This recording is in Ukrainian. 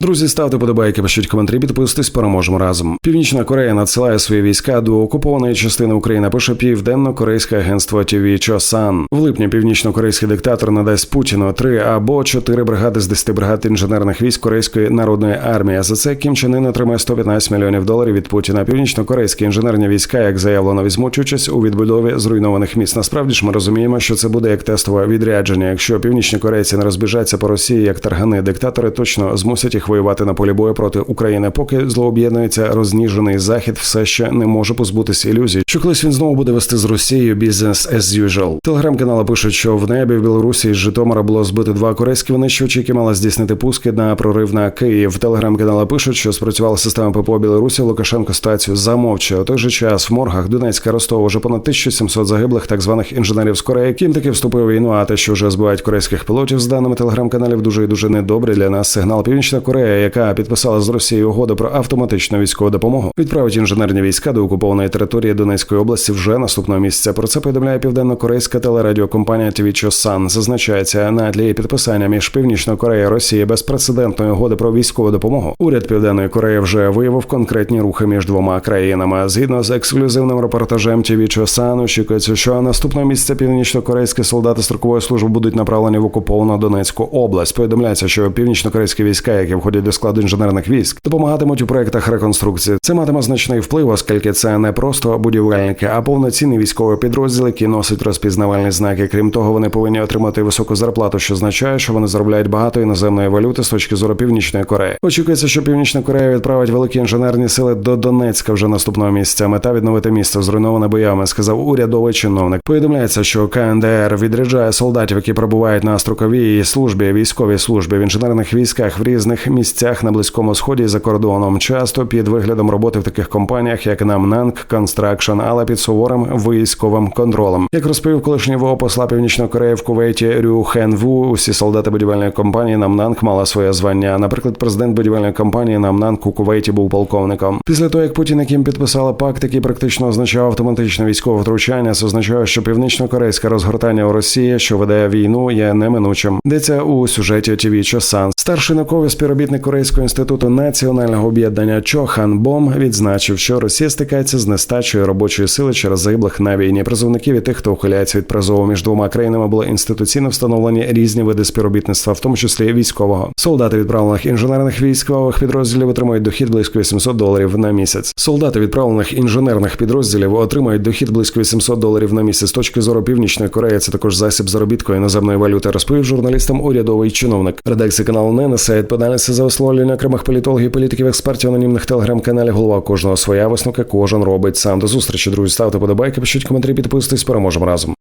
Друзі, ставте подобайки, пишіть коментарі, підписуйтесь, переможемо разом. Північна Корея надсилає свої війська до окупованої частини України. Пише південно-корейське агентство ТВ Чосан. В липні північно-корейський диктатор надасть Путіну три або чотири бригади з 10 бригад інженерних військ Корейської народної армії. За це Кім Чен Ын отримає 115 мільйонів доларів від Путіна. Північно-корейські інженерні війська, як заявлено, візьмуть участь у відбудові зруйнованих міст. Насправді ж ми розуміємо, що це буде як тестове відрядження. Якщо північні корейці не розбіжаться по Росії як таргани, диктатори точно змусять їх воювати на полі бою проти України. Поки злооб'єднується розніжений захід, все ще не може позбутися ілюзій, що колись він знову буде вести з Росією бізнес as usual. Телеграм-канали пишуть, що в небі в Білорусі з Житомира було збито два корейські винищувачі, які мали здійснити пуски на прорив на Київ. Телеграм-канали пишуть, що спрацювала система ППО Білорусі. Лукашенко ситуацію замовчує. У той же час в моргах Донецька Ростова вже понад 1700 загиблих так званих інженерів з Кореї. Ким таки вступив війну, а те, що вже збивають корейських пілотів з даними телеграм-каналів, дуже і дуже недобрий для нас сигнал. Північна Корея, яка підписала з Росією угоду про автоматичну військову допомогу, відправить інженерні війська до окупованої території Донецької області вже наступного місяця. Про це повідомляє південно-корейська телерадіокомпанія TV Chosan. Зазначається на тлі підписання між Північною Кореєю і Росією безпрецедентної угоди про військову допомогу. Уряд Південної Кореї вже виявив конкретні рухи між двома країнами. Згідно з ексклюзивним репортажем TV Chosan, очікується, що наступного місяця північно-корейські солдати строкової служби будуть направлені в окуповану Донецьку область. Повідомляється, що північно-корейські війська, які входять до складу інженерних військ, допомагатимуть у проектах реконструкції. Це матиме значний вплив, оскільки це не просто будівельники, а повноцінний військовий підрозділ, який носить розпізнавальні знаки. Крім того, вони повинні отримати високу зарплату, що означає, що вони заробляють багато іноземної валюти з точки зору північної Кореї. Очікується, що Північна Корея відправить великі інженерні сили до Донецька вже наступного місяця. Мета відновити місто зруйноване боями, сказав урядовий чиновник. Повідомляється, що КНДР відряджає солдатів, які пробувають на строковій службі, військовій службі в інженерних військах в різних місцях на близькому сході за кордоном, часто під виглядом роботи в таких компаніях, як Namnang Construction, але під суворим військовим контролем. Як розповів колишній ВО посла Північної Кореї в Кувейті Рю Хен Ву, усі солдати будівельної компанії Namnang мали своє звання. Наприклад, президент будівельної компанії Namnang у Кувейті був полковником. Після того, як Путін яким підписали пакт, який практично означав автоматичне військове втручання, це означає, що північно-корейське розгортання у Росії, що веде війну, є неминучим. Йдеться у сюжеті ТВ Чосан. Старший науковий співробітник Корейського інституту національного об'єднання Чо Хан Бом відзначив, що Росія стикається з нестачею робочої сили через загиблих на війні. Призовників і тих, хто ухиляється від призову між двома країнами, були інституційно встановлені різні види співробітництва, в тому числі військового. Солдати відправлених інженерних військових підрозділів отримують дохід близько 800 доларів на місяць. Солдати відправлених інженерних підрозділів отримають дохід близько 800 доларів на місяць. З точки зору північної Кореї це також засіб заробітку іноземної валюти. Розповів журналістам урядовий чиновник. Редакція каналу не несе відповідальності за висловлювання окремих політологів, політиків, експертів анонімних телеграм-каналів. Голова кожного своя висновка. Кожен робить сам до зустрічі. Друзі, ставте подобайки, пишіть коментарі, підписуйтесь. Переможемо разом.